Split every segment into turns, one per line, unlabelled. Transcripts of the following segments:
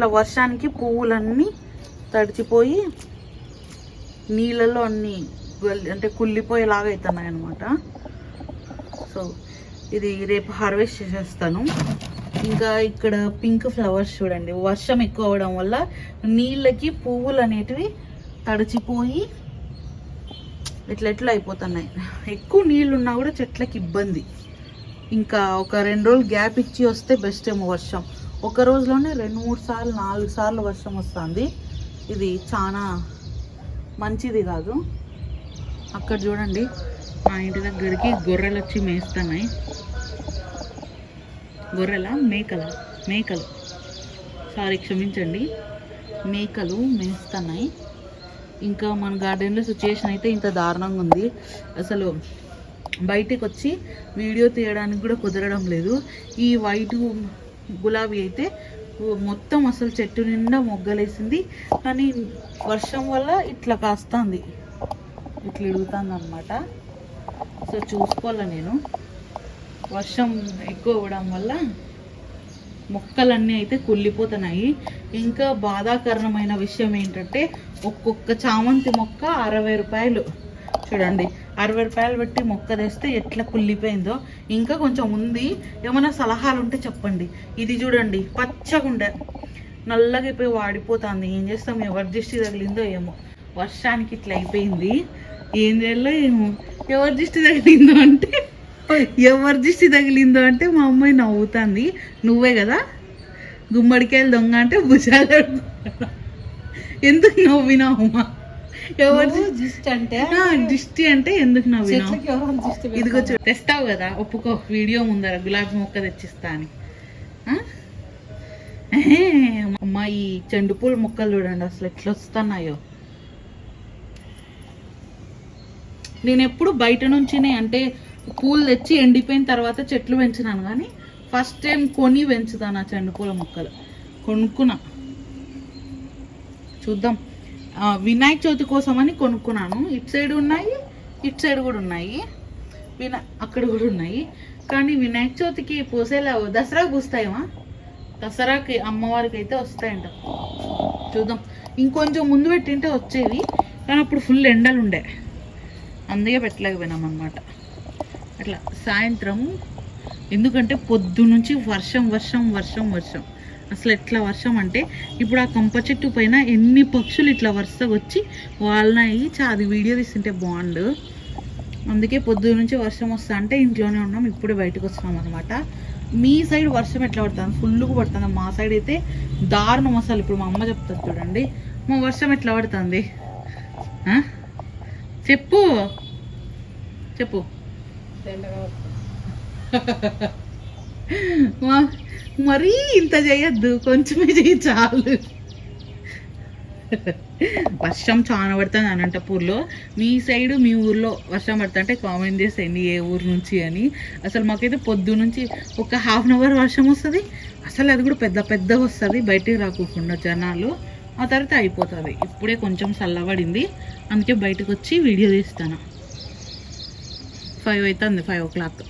ఇట్లా వర్షానికి పువ్వులన్నీ తడిచిపోయి నీళ్ళలో అన్నీ అంటే కుళ్ళిపోయేలాగా అవుతున్నాయి అనమాట సో ఇది రేపు హార్వెస్ట్ చేసేస్తాను. ఇంకా ఇక్కడ పింక్ ఫ్లవర్స్ చూడండి. వర్షం ఎక్కువ అవడం వల్ల నీళ్ళకి పువ్వులు అనేటివి తడిచిపోయి ఇట్లా ఎట్లా అయిపోతున్నాయి. ఎక్కువ నీళ్ళు ఉన్నా కూడా చెట్లకి ఇబ్బంది. ఇంకా ఒక రెండు రోజులు గ్యాప్ ఇచ్చి వస్తే బెస్ట్ ఏమో వర్షం. ఒక రోజులోనే రెండు మూడు సార్లు నాలుగు సార్లు వర్షం వస్తుంది. ఇది చాలా మంచిది కాదు. అక్కడ చూడండి మా ఇంటి దగ్గరికి గొర్రెలు వచ్చి మేస్తున్నాయి. గొర్రెల? మేకల? మేకలు. సారీ క్షమించండి. మేకలు మేస్తున్నాయి. ఇంకా మన గార్డెన్లో సిచ్యుయేషన్ అయితే ఇంత దారుణంగా ఉంది. అసలు బయటికి వచ్చి వీడియో తీయడానికి కూడా కుదరడం లేదు. ఈ వైట్ గులాబీ అయితే మొత్తం అసలు చెట్టు నిండా మొగ్గలేసింది. కానీ వర్షం వల్ల ఇట్లా కాస్తుంది. ఇట్లా ఇడుగుతుంది అనమాట సో చూసుకోవాలి నేను. వర్షం ఎక్కువ అవ్వడం వల్ల మొక్కలన్నీ అయితే కుళ్ళిపోతున్నాయి. ఇంకా బాధాకరణమైన విషయం ఏంటంటే ఒక్కొక్క చామంతి మొక్క అరవై రూపాయలు. చూడండి. అరవై రూపాయలు పెట్టి మొక్క తెస్తే ఎట్లా కుళ్ళిపోయిందో. ఇంకా కొంచెం ఉంది. ఏమైనా సలహాలు ఉంటే చెప్పండి. ఇది చూడండి పచ్చగుండే. నల్లగా అయిపోయి వాడిపోతుంది. ఏం చేస్తాం? ఎవరి దృష్టి తగిలిందో ఏమో. వర్షానికి ఇట్లా అయిపోయింది. ఏం చేయాలో ఏమో. ఎవరి దిష్టి తగిలిందో అంటే ఎవరి దిష్టి తగిలిందో అంటే మా అమ్మాయి నవ్వుతుంది. నువ్వే కదా? గుమ్మడికాయలు దొంగ అంటే భుజాలు ఎందుకు నవ్వినావు అమ్మా ఎవరి?
జిస్ట్ అంటే?
దిష్టి అంటే ఎందుకు
దిష్టి
ఇదిగో తెస్తావు కదా ఒప్పుకో వీడియో ముందర గులాబీ మొక్క తెచ్చిస్తా అని. అమ్మా ఈ చెండు పూల మొక్కలు చూడండి అసలు ఎట్లా వస్తున్నాయో నేను ఎప్పుడు బయట నుంచినే అంటే పూలు తెచ్చి ఎండిపోయిన తర్వాత చెట్లు పెంచినాను కానీ ఫస్ట్ టైం కొని పెంచుతాను ఆ చెండు పూల మొక్కలు. కొనుక్కున్నా. చూద్దాం. వినాయక చవితి కోసమని కొనుక్కున్నాను. ఇటు సైడ్ ఉన్నాయి ఇటు సైడ్ కూడా ఉన్నాయి. వినా అక్కడ కూడా ఉన్నాయి. కానీ వినాయక చవితికి పూసేలావు దసరాకు పూస్తాయేమా దసరాకి అమ్మవారికి అయితే వస్తాయంట. చూద్దాం. ఇంకొంచెం ముందు పెట్టింటే వచ్చేవి. కానీ అప్పుడు ఫుల్ ఎండలు ఉండే అందుకే పెట్టలేకపోయినాం అనమాట అట్లా సాయంత్రం ఎందుకంటే పొద్దు నుంచి వర్షం వర్షం వర్షం వర్షం. అసలు ఎట్లా వర్షం అంటే ఇప్పుడు ఆ కంప చెట్టు పైన ఎన్ని పక్షులు ఇట్లా వరుసగా వచ్చి వాళ్ళని చా అది వీడియో తీస్తుంటే బాగుండు అందుకే పొద్దు నుంచి వర్షం వస్తా అంటే ఇంట్లోనే ఉన్నాం ఇప్పుడే బయటకు వస్తున్నాం అనమాట మీ సైడ్ వర్షం ఎట్లా పడుతుంది? ఫుల్గా పడుతుంది? మా సైడ్ అయితే దారుణం అసలు. ఇప్పుడు మా అమ్మ చెప్తుంది చూడండి. మా వర్షం ఎట్లా పడుతుంది? చెప్పు. చెప్పు. మా- మరీ ఇంత చేయొద్దు కొంచెమే చేయి చాలు. వర్షం చాలా పడుతుంది అనంతపూర్లో. మీ సైడ్ మీ ఊర్లో వర్షం పడుతుంటే కామెంట్ చేసేయండి ఏ ఊరు నుంచి అని. అసలు మాకైతే పొద్దు నుంచి ఒక హాఫ్ అన్ అవర్ వర్షం వస్తుంది. అసలు అది కూడా పెద్ద పెద్దగా వస్తుంది. బయటికి రాకోకుండా జనాలు. ఆ తర్వాత అయిపోతుంది. ఇప్పుడే కొంచెం చల్లబడింది. అందుకే బయటకు వచ్చి వీడియో తీస్తాను. ఫైవ్ అవుతుంది five o'clock.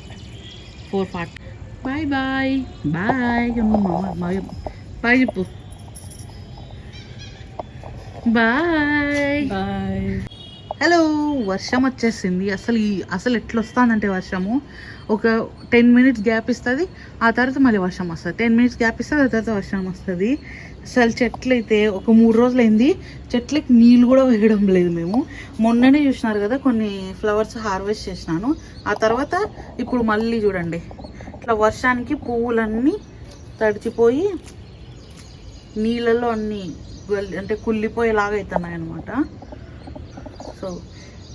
Four forty. Bye bye bye bye చెప్పు బాయ్
బాయ్
హలో వర్షం వచ్చేసింది. అసలు ఈ అసలు ఎట్లా వస్తుందంటే వర్షము? ఒక టెన్ మినిట్స్ గ్యాప్ ఇస్తుంది. ఆ తర్వాత మళ్ళీ వర్షం వస్తుంది. టెన్ మినిట్స్ గ్యాప్ ఇస్తుంది. ఆ తర్వాత వర్షం వస్తుంది. అసలు చెట్లు అయితే ఒక మూడు రోజులు అయింది చెట్లకి నీళ్ళు కూడా వేయడం లేదు మేము. మొన్ననే చూసినారు కదా కొన్ని ఫ్లవర్స్ హార్వెస్ట్ చేసినాను. ఆ తర్వాత ఇప్పుడు మళ్ళీ చూడండి. ఇట్లా వర్షానికి పువ్వులన్నీ తడిచిపోయి నీళ్ళలో అన్నీ అంటే కుళ్ళిపోయేలాగా అవుతున్నాయి అనమాట సో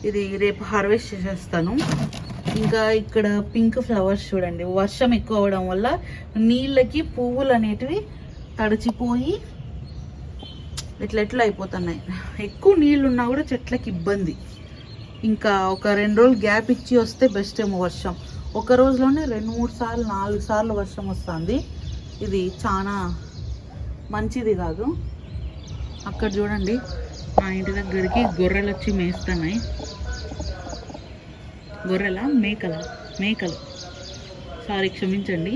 ఇది రేపు హార్వెస్ట్ చేసేస్తాను. ఇంకా ఇక్కడ పింక్ ఫ్లవర్స్ చూడండి. వర్షం ఎక్కువ అవడం వల్ల నీళ్ళకి పువ్వులు అనేటివి తడిచిపోయి ఇట్లా ఎట్లా అయిపోతున్నాయి. ఎక్కువ నీళ్ళు ఉన్నా కూడా చెట్లకి ఇబ్బంది. ఇంకా ఒక రెండు రోజులు గ్యాప్ ఇచ్చి వస్తే బెస్ట్ ఏమో వర్షం. ఒక రోజులోనే రెండు మూడు సార్లు నాలుగు సార్లు వర్షం వస్తుంది. ఇది చాలా మంచిది కాదు. అక్కడ చూడండి మా ఇంటి దగ్గరికి గొర్రెలు వచ్చి మేస్తున్నాయి. గొర్రెల? మేకల? మేకలు. సారీ క్షమించండి.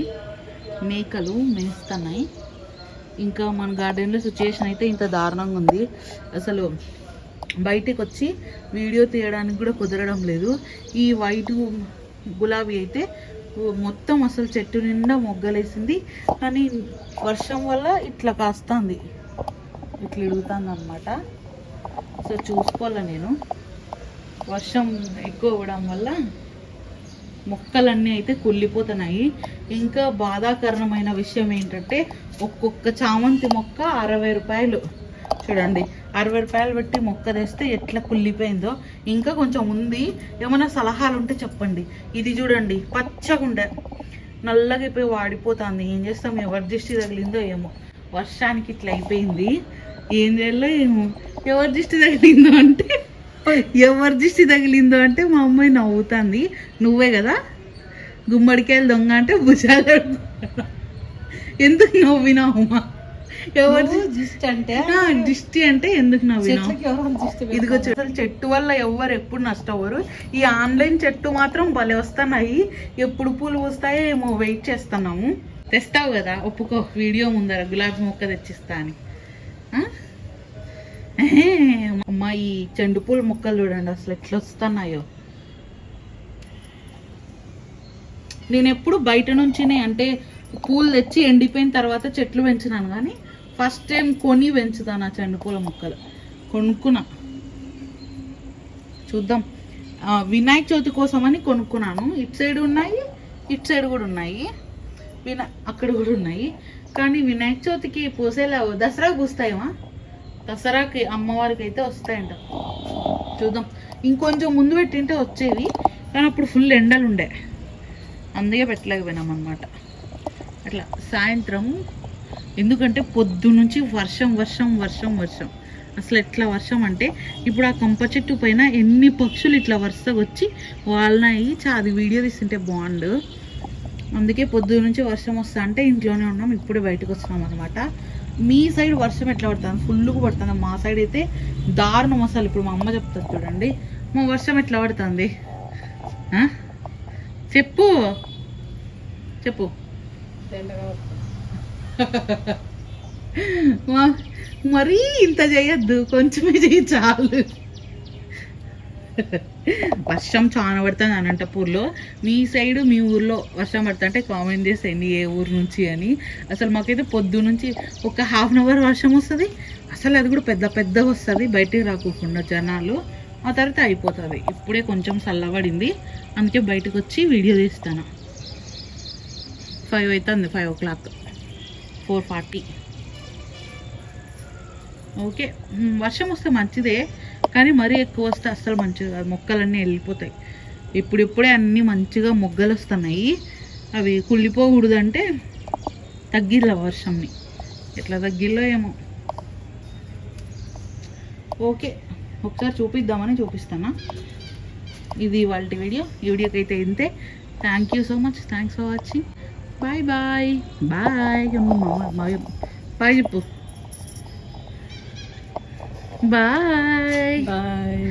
మేకలు మేస్తున్నాయి. ఇంకా మన గార్డెన్లో సిచ్యుయేషన్ అయితే ఇంత దారుణంగా ఉంది. అసలు బయటికి వచ్చి వీడియో తీయడానికి కూడా కుదరడం లేదు. ఈ వైట్ గులాబీ అయితే మొత్తం అసలు చెట్టు నిండా మొగ్గలేసింది. కానీ వర్షం వల్ల ఇట్లా కాస్తుంది. ఇట్లా ఇడుగుతుంది అనమాట సో చూసుకోవాలా నేను. వర్షం ఎక్కువ అవ్వడం వల్ల మొక్కలన్నీ అయితే కుళ్ళిపోతున్నాయి. ఇంకా బాధాకరణమైన విషయం ఏంటంటే ఒక్కొక్క చామంతి మొక్క అరవై రూపాయలు. చూడండి. అరవై రూపాయలు పెట్టి మొక్క తెస్తే ఎట్లా కుళ్ళిపోయిందో. ఇంకా కొంచెం ఉంది. ఏమైనా సలహాలు ఉంటే చెప్పండి. ఇది చూడండి పచ్చగుండె. నల్లగా అయిపోయి వాడిపోతుంది. ఏం చేస్తాం? ఎవరి దిష్టి తగిలిందో ఏమో. వర్షానికి ఇట్లా అయిపోయింది. ఏం చేయాలో ఏమో. ఎవరి దిష్టి తగిలిందో అంటే ఎవరి దిష్టి తగిలిందో అంటే మా అమ్మాయి నవ్వుతుంది. నువ్వే కదా? గుమ్మడికాయలు దొంగ అంటే భుజాలు ఎందుకు నవ్వినావు అమ్మా ఎవరి
జిస్ట్ అంటే
దిష్టి అంటే ఎందుకు
దిష్టి
ఇదిగో అసలు చెట్టు వల్ల ఎవ్వరు ఎప్పుడు నష్టపోరు. ఈ ఆన్లైన్ చెట్టు మాత్రం భలే వస్తున్నాయి. ఎప్పుడు పూలు వస్తాయో ఏమో వెయిట్ చేస్తున్నాము. తెస్తావు కదా ఒప్పుకో. వీడియో ముందర గులాబీ మొక్క తెచ్చిస్తా అని. అమ్మా ఈ చెండు పూల మొక్కలు చూడండి అసలు ఎట్లా వస్తున్నాయో. నేను ఎప్పుడు బయట నుంచినే అంటే పూలు తెచ్చి ఎండిపోయిన తర్వాత చెట్లు పెంచినాను కానీ ఫస్ట్ టైం కొని పెంచుతాను ఆ చెండుపూల మొక్కలు. కొనుక్కున్నా. చూద్దాం. వినాయక చవితి కోసం అని కొనుక్కున్నాను. ఇటు సైడ్ ఉన్నాయి ఇటు సైడ్ కూడా ఉన్నాయి. వినా అక్కడ కూడా ఉన్నాయి. కానీ వినాయక చవితికి పూసేలా దసరాకు పూస్తాయేమా. దసరాకి అమ్మవారికి అయితే వస్తాయంట. చూద్దాం. ఇంకొంచెం ముందు పెట్టింటే వచ్చేవి. కానీ అప్పుడు ఫుల్ ఎండలు ఉండే అందుకే పెట్టలేకపోయినాం అనమాట అట్లా సాయంత్రం ఎందుకంటే పొద్దు నుంచి వర్షం వర్షం వర్షం వర్షం. అసలు ఎట్లా వర్షం అంటే ఇప్పుడు ఆ కంప చెట్టు పైన ఎన్ని పక్షులు ఇట్లా వరుసగా వచ్చి వాళ్ళని చా అది వీడియో తీస్తుంటే బాగుండు అందుకే పొద్దు నుంచి వర్షం వస్తా అంటే ఇంట్లోనే ఉన్నాం ఇప్పుడే బయటకు వస్తున్నాం అనమాట మీ సైడ్ వర్షం ఎట్లా పడుతుంది? ఫుల్గా పడుతుంది? మా సైడ్ అయితే దారుణం అసలు. ఇప్పుడు మా అమ్మ చెప్తారు చూడండి. మా వర్షం ఎట్లా పడుతుంది? చెప్పు. చెప్పు. మరీ ఇంత చేయొద్దు కొంచెమే చేయి చాలు. వర్షం చాలా పడుతుంది అనంతపూర్లో. మీ సైడ్ మీ ఊర్లో వర్షం పడుతుంటే కామెంట్ చేసేయండి ఏ ఊరు నుంచి అని. అసలు మాకైతే పొద్దు నుంచి ఒక హాఫ్ అన్ అవర్ వర్షం వస్తుంది. అసలు అది కూడా పెద్ద పెద్దగా వస్తుంది బయటికి రాకోకుండా జనాలు. ఆ తర్వాత అయిపోతుంది. ఇప్పుడే కొంచెం చల్లబడింది. అందుకే బయటకు వచ్చి వీడియో తీస్తాను. ఫైవ్ అవుతుంది five o'clock. Four forty okay వర్షం వస్తే మంచిదే కానీ మరీ ఎక్కువ వస్తే అస్సలు మంచిది కాదు. మొక్కలన్నీ వెళ్ళిపోతాయి. ఇప్పుడిప్పుడే అన్నీ మంచిగా మొగ్గలు వస్తున్నాయి. అవి కుళ్ళిపోకూడదంటే తగ్గిల్ల వర్షంని. ఎట్లా తగ్గిల్లో ఏమో. ఓకే ఒకసారి చూపిద్దామని చూపిస్తానా ఇది వాళ్ళ వీడియో. ఈ వీడియోకి అయితే ఇంతే. Thank you so much thanks for watching bye bye bye bye చెప్పు బాయ్
బాయ్